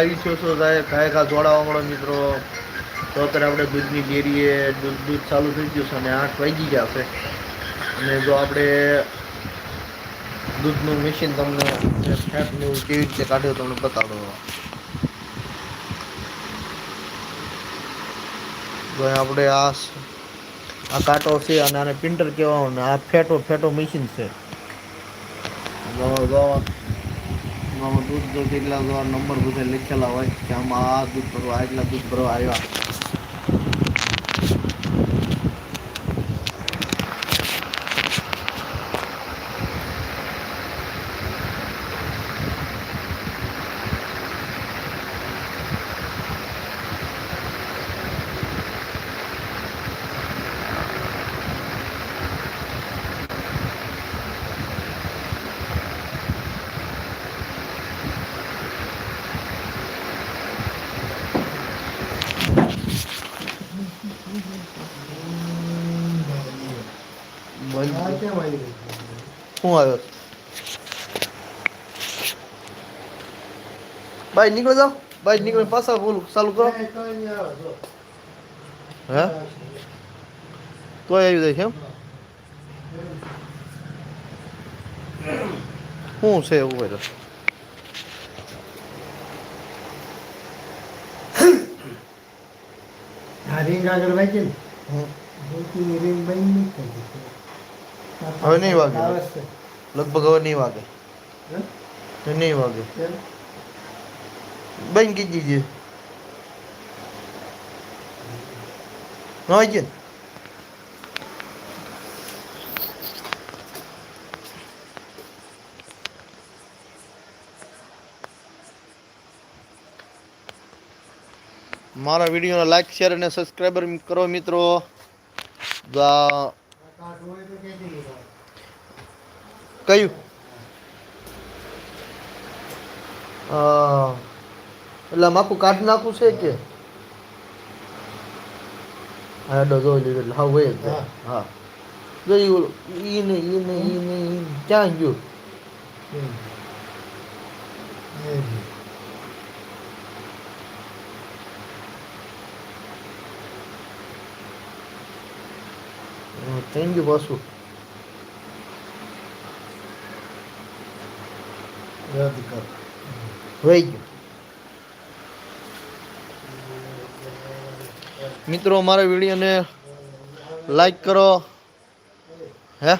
હવે છો છો સાહેબ? ખાય ખા જોડાવા મળો મિત્રો? તો અત્યારે આપણે દૂધની ડેરીએ દૂધ દૂધ ચાલુ થઈ ગયું છે અને આઠ વાગી ગયા છે. અને જો આપણે દૂધનું મશીન તમને કેવી રીતે કાઢ્યો તમને બતાડો તો આપણે આ આ કાંટો છે અને આને પિન્ટર કહેવાનું આ ફેટો ફેટો મશીન છે. દૂધ જો કેટલા નંબર બધા લખેલા હોય કે આમાં આ દૂધ ભરવા એટલા દૂધ ભરવા આવ્યા. શું આવ્યો? ભાઈ નીકળો જાઓ. ભાઈ નીકળો પાછા બોલું. ચાલુ કરો. હે? તો આવી જાય છે એમ? શું છે એવું આ ring આગળ વાંચી ને, હમ. બંધ નહીં કરી. હવે નહીં વાગે. લગભગ હવે નહીં વાગે. નહીં વાગે. બન બંધ કરી ન વાગે? ને મારા વિડીયોને લાઈક શેર અને સબસ્ક્રાઈબર કરો મિત્રો. કયું? એટલે આમ આખું કાઢ નાખવું છે કે? હા ડો જોઈ લીધું એટલે હા હોય હા. જોયું ઈ ને ઈ ને ઈ ને. ક્યાં ગયું? એ જ. થઈ પાછું વહી ગયું મિત્રો મારા વિડીયોને લાઈક કરો. હે.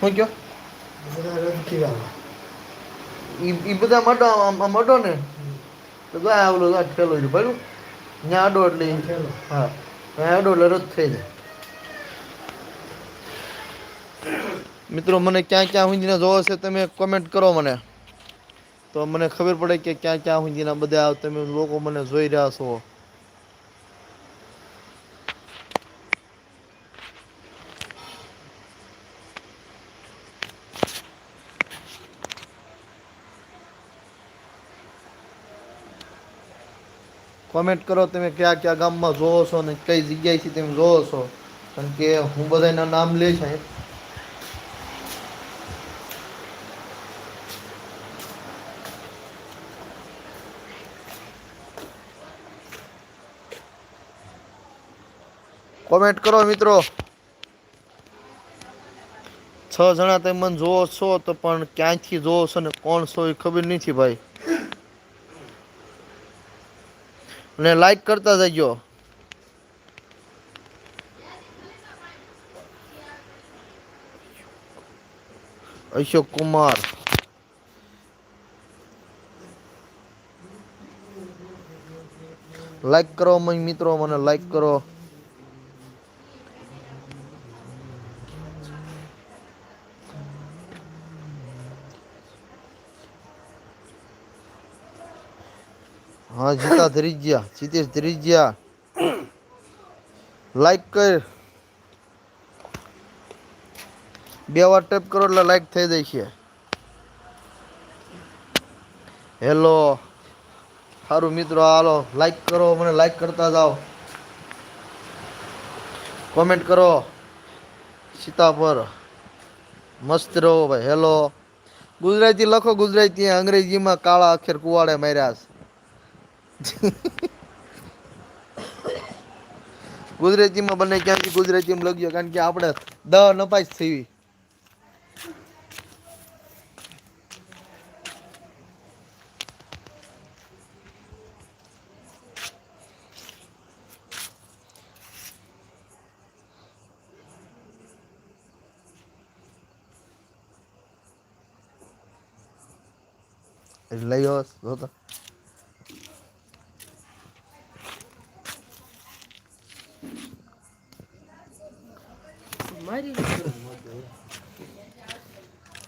શું કયો? ઈ બધા મડો આમ મડો ને? તો આવલો ગાય ઠેલો છે ત્યાં આડો એટલે હા. ત્યાં જ થઈ જાય. મિત્રો, મને ક્યાં ક્યાં સુધીના જોવો છે તમે કોમેન્ટ કરો મને. તો મને ખબર પડે કે ક્યાં ક્યાં સુધીના બધા તમે લોકો મને જોઈ રહ્યા છો. કોમેન્ટ કરો તમે કયા કયા ગામમાં જોવો છો અને કઈ જગ્યાએથી તમે જોવો છો? કારણ કે હું બધાના નામ લે છે કોમેન્ટ કરો મિત્રો. છ જણા તમે મને જોવો છો તો પણ ક્યાંથી જોવો છો ને કોણ છો એ ખબર નથી ભાઈ. અને લાઈક કરતા જજો. અશોક કુમાર. લાઈક કરો મિત્રો મને લાઈક કરો. હા, જીતા ધરીજ્યા જીતેશ ધરીજ્યા લાઈક કર. બે વાર ટેપ કરો એટલે લાઈક થઈ જાય છે હેલો સારું મિત્રો, હાલો લાઈક કરો, મને લાઈક કરતા જાઓ. કોમેન્ટ કરો. સીતા પર. મસ્ત રહો ભાઈ હેલો ગુજરાતી લખો, ગુજરાતી, અંગ્રેજીમાં કાળા અક્ષર કુવાડે માર્યા છે. ગુજરાતીમાં બને ક્યાંથી ગુજરાતીમાં લખજો કારણ કે આપણે દ નપાસ થઈ લઈ આવો જો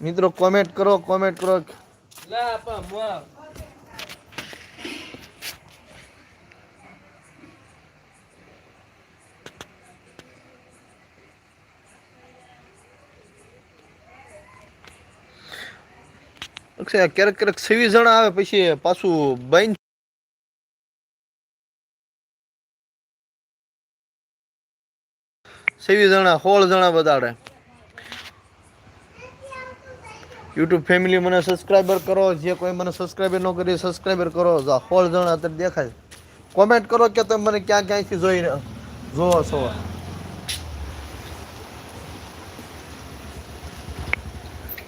મિત્રો કોમેન્ટ કરો કોમેન્ટ કરો. ક્યારેક ક્યારેક છવ્વીસ જણા આવે પછી પાછું બંધ છવ્વીસ જણા, સોળ જણા બતાડે યુટ્યુબ ફેમિલી મને સબસ્ક્રાઈબર કરો, જે કોઈ મને સબસ્ક્રાઈબર ન કરી સબસ્ક્રાઈબર કરો. જો સોળ જણા અત્યારે દેખાય. કોમેન્ટ કરો કે તમે મને ક્યાં ક્યાંથી જોઈને જોવો છો.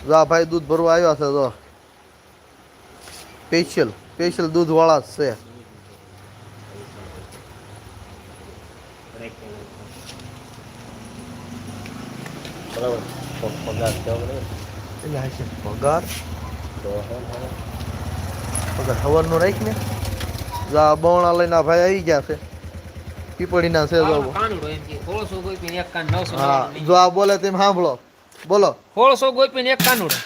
જો આ ભાઈ દૂધ ભરવા આવ્યા છે, જો. સ્પેશિયલ સ્પેશિયલ દૂધ વાળા પગાર છે એટલે હા છે પગાર. પગાર સવારનો રાખ ને? જા બવણા લઈને ભાઈ આવી ગયા છે. પીપળીના છે જો આ બોલે તેમ સાંભળો. બોલો. સોળસો ગોપીને એક કાનુડો.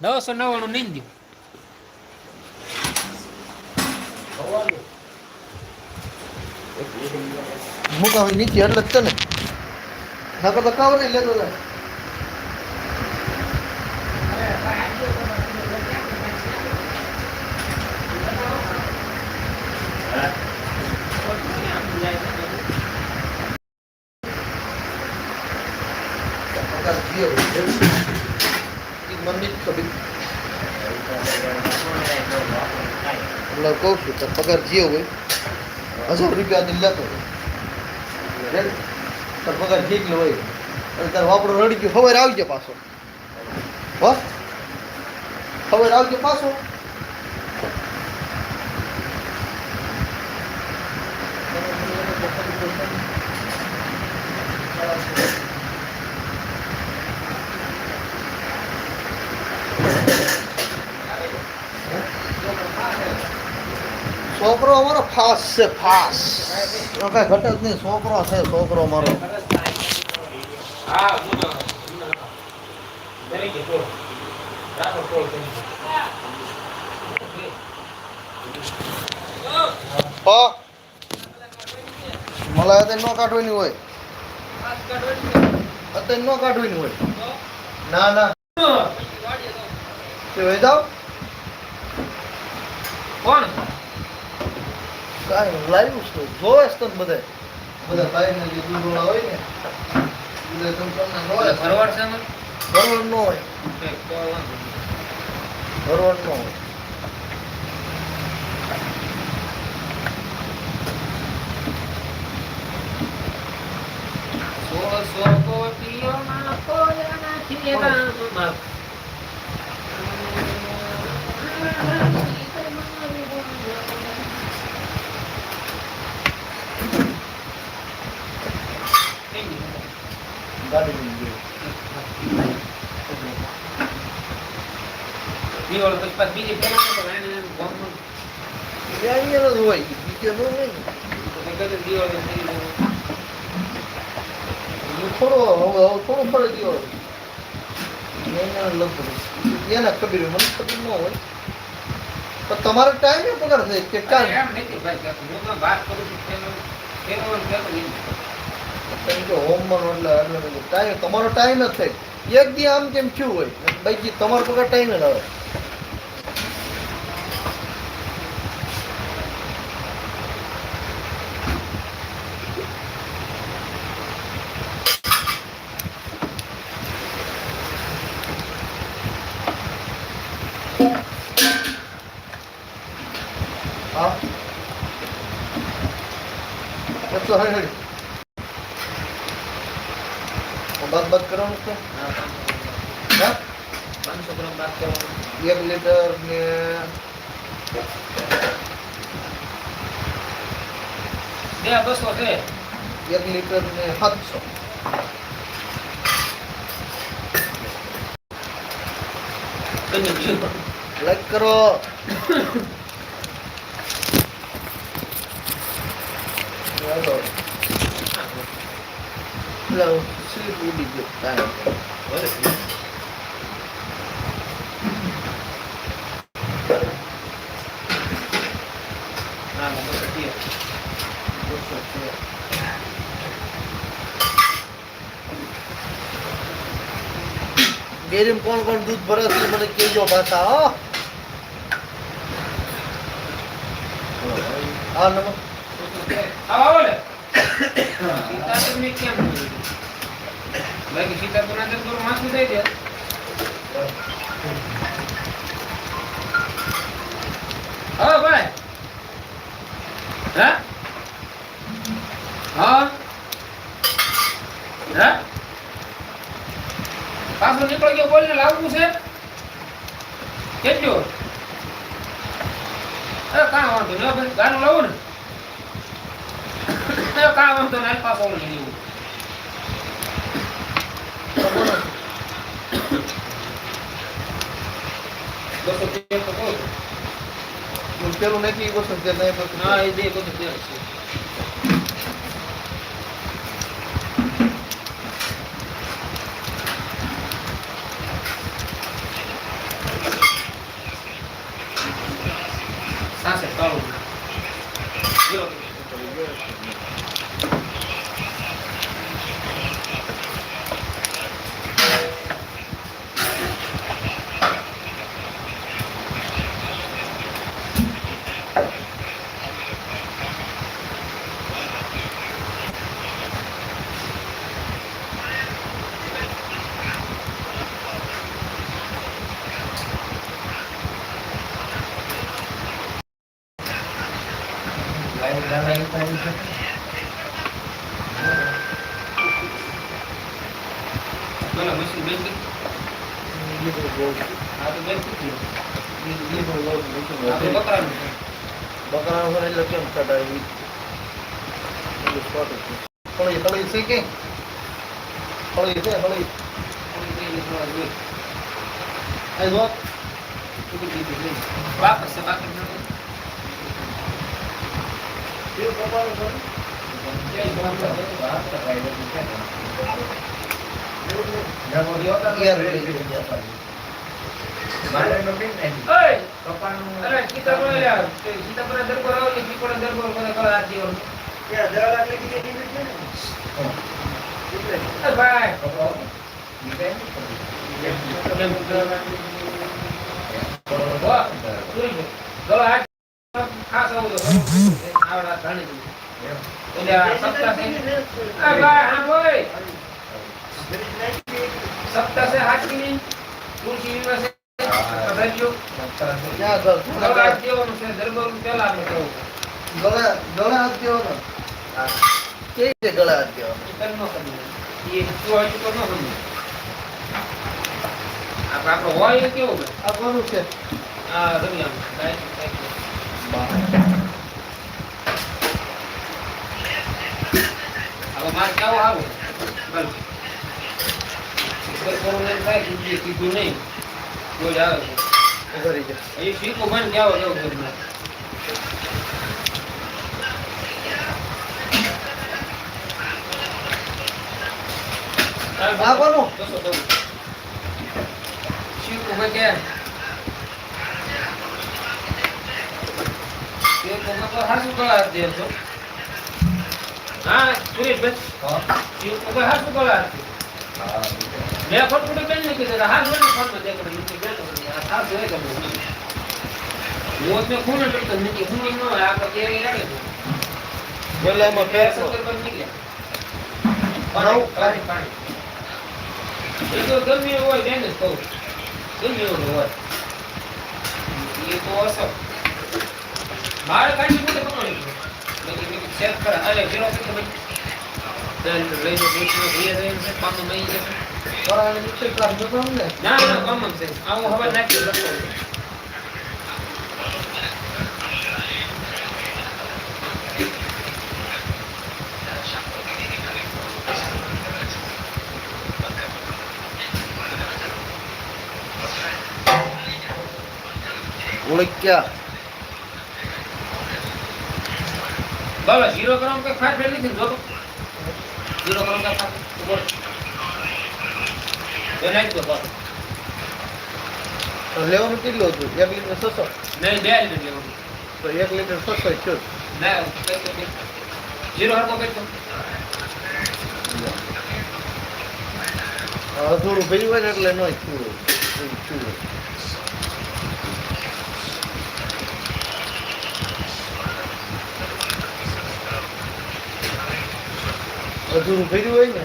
નવસો નવ્વાણું નહીં દઉં મુકાવી નીચે એટલે જ છે ને. નકર તો કાવ નહીં લેતો જાય. જે. એટલે કહું છું તો પગાર જે હોય હજાર રૂપિયા દિલ લેતો? તાર પગાર જેટલો હોય અને તાર વાપરો રડી ગયો ખબર આવજો પાછો હો ખબર આવજો પાછો છોકરો અમારો ફાસ છે ફાસ કઈ ઘટે જ નહીં. છોકરો છે છોકરો મારો હા. મળે અત્યારે ન કાઢવાની હોય. અત્યારે નો કાઢવાની હોય. ના ના. તે વહી જાઓ. કોણ? કાંઈ લાવ્યું છે જોવે છે તને બધે બધા ભાઈને જે દૂધવાળા હોય ને બધા તમે તમને છે. ભરવાડ છે? ભરવાડ ન હોય. ભરવાડ ન હોય. બીજી પેલા તો એને એમ ગામમાં એ અહીંયા જ હોય બીજે ન હોય ને. તો કઈ કઈ દિવાળી થઈ ગઈ. એ થોડો હવે હવે થોડો ફરક ગયો એને લગભગ એને ખબર મને ખબર ન હોય તો તમારો ટાઈમ એ પગાર થાય કે કાંઈ એમ નથી ભાઈ હું વાત કરું છું કે તમારો ટાઈમ જ થાય. એક દી આમ કેમ થયું હોય, બાકી તમારો પગાર ટાઈમ જ આવે. તો હે હે બાદ બાદ કરવાનું છે હા, પાંચસો ગ્રામ. હા પાંચસો ગ્રામ બાદ કરવાનું. એક લીટર ને બે બસો છે એક લીટર ને સાતસો. લાઈક કરો તેર. કોણ કોણ દૂધ ભરે છે મને કેજો પાછા હા નમસ્તે. આવો, આવો લે. સીતાફળને કેમ? બાકી તો ના થોડું માથું થઈ દે હા ભાઈ હા હા હા પાછો નીકળી ગયો બોલને લાવવું છે કેટલું એ કાં વાંધો નહીં હો ભાઈ ગાનું લાવો ને એ કાં વાંધો નહીં હાલ પાછો લઈ લેવું બસો તેર તો કહું છું. હું પેલું નથી બસો તેર નહીં બસો તેર. હા એ બે બધું તેર છે સાસે કાળું જીરો બોલો મશીન બેન કે લીધું બહુ. આ તો બેન કીધી લીધું- લીધું બહુ, લીધું બહુ. આ તો બકરાનું છે બકરાનું હોય એટલે કેમ છે. હળી હળી છે કે હળી છે હળી ઓલી બે ને થોડા જોઈ. આ જો કીધું કીધું લઈ. બાકર છે બાકર નથી. યાર લઈ ગયા. ઓય! અરે, સીતાફળ લઈ આવ. તે સીતાફળના દરબાર આવો ને પીપળના દરબાર બધા કળા હાથ દેવાનો. એ ભાઈ! વાહ! હાથ ખાસ આવું આવડા ધાણી એટલે સપ્તાહ છે. ભાઈ, હા ભાઈ! સપ્તાહ છે હાથની. તુલસી વિવાહ છે. પધાર્યો. ક્યાં હાથ છે. આપણે હાથ દેવાનો રીતે ગળા હાથ દેવાનો સમજે. એ તું હોય તો ન સમજે. આપણે આપણો હોય કેવો આ કોનું છે આ. કાંઈ- કેવું આવું બસ ઉપર કોરોના એમ થાય કીધું કીધું નહીં કોઈ જ આવે છે ઊભા રહી જા. એ શીખો મને કેવો કેવું ઘરમાં આ કોનું બસો ચૌદ શીખો ભાઈ કે શીખો મેં તો હાસુ કળા દે છો હા સુરેશભાઈ હાસુ કળા મેં કીધું હા જોઈને નીચે જોઈ ગયો હું ન રાખે એમાં ફેર પાણી પાણી પાણી. એ તો ગમે હોય જ કહું. ગમે એવું હોય. એ તો અસર. બહાર કાઢી મૂકે પકડી કરે. અરે, લઈ મળી જશે. ને ના, છે. આવું હવે નાખી. ઓળખ્યા બોલો, zero કરવામાં કે ફાટ ફેર નથી જો જોતો. Zero કે કંઈ ફાટ. બોલો. એ નાખી દો, બોલો. તો લેવાનું કેટલું હતું એક લીટર છસો નહીં, બે લીટર લેવાનું. તો એક લીટર છસો છે ના, કંઈ હરકો કરી અધૂરું ભર્યું હોય ને એટલે નો થયું એવું થયું. અધૂરું ભર્યું હોય ને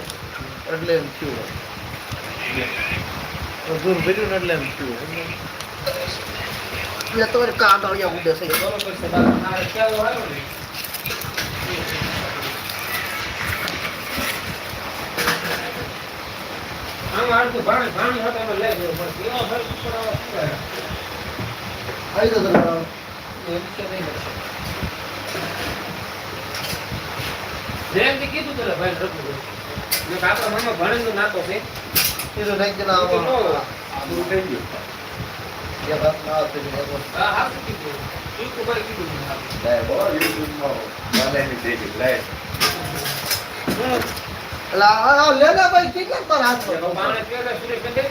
એટલે એમ થયું હોય. અધૂરું ભર્યું ને એટલે એમ થયું હોય. તમારે કાગળિયા ઉડે છે બરોબર છે, બાબા. મારે કેવું આવ્યું ને. આમ હાલતું ભાણ- ભાણ હતું એમાં લઈ જવું પડશે. એમાં ફરક ઉપર આવે શું કરે? આવી તો તમે એમ કે નહીં મેં તો કીધું તું લે ભાઈ રઘુ. મેં આપણા મામા ભણેલું નાતો છે. એ તો પૂરું થઈ ગયું. એક હાથમાં આ થઈ ગયું, એક હાથમાં હા, હાચું કીધું. ચીકુભાઈ કીધું? મને હાચું. એટલે આ- આ લે લે ભાઈ કેટલા તારા હાથમાં? તો બાણે પહેલા સુરેશ કહે,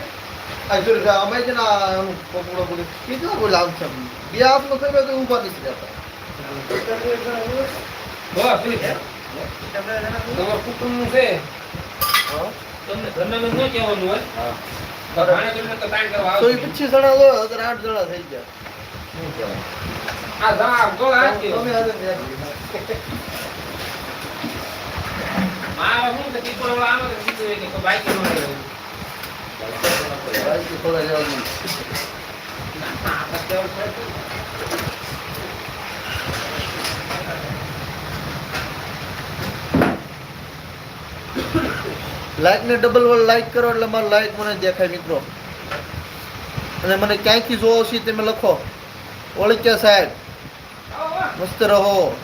આ જો રે, અમે છે ને આ એનું પકોડો પકોડી બોલ આમ છે? બે થઈ તો ઊભા નથી રહેતા. બસ. તમારું કુટુંબનું છે? હા? તમને ઘરનાનું ન કહેવાનું હોય. તો એ. પચીસ જણા લો અત્યારે આઠ જણા થઈ ગયા. શું કહેવાય? આ જા, આમ જો, આ જ કહેવાય. તમે હારે ત્યાં મારે શું કે પીપળો વાળો આનો તો કીધું હોય કે કોઈ બાઈક નો લઈ લેવું. બાઈક થોડા જવા દઉં. ના, આ તો કેવું છે? લાઈક ને ડબલ વલ લાઈક કરો એટલે મારે લાઈક મને દેખાય મિત્રો. અને મને ક્યાંયથી જોવો છે તમે લખો. ઓળખ્યા સાહેબ. મસ્ત રહો.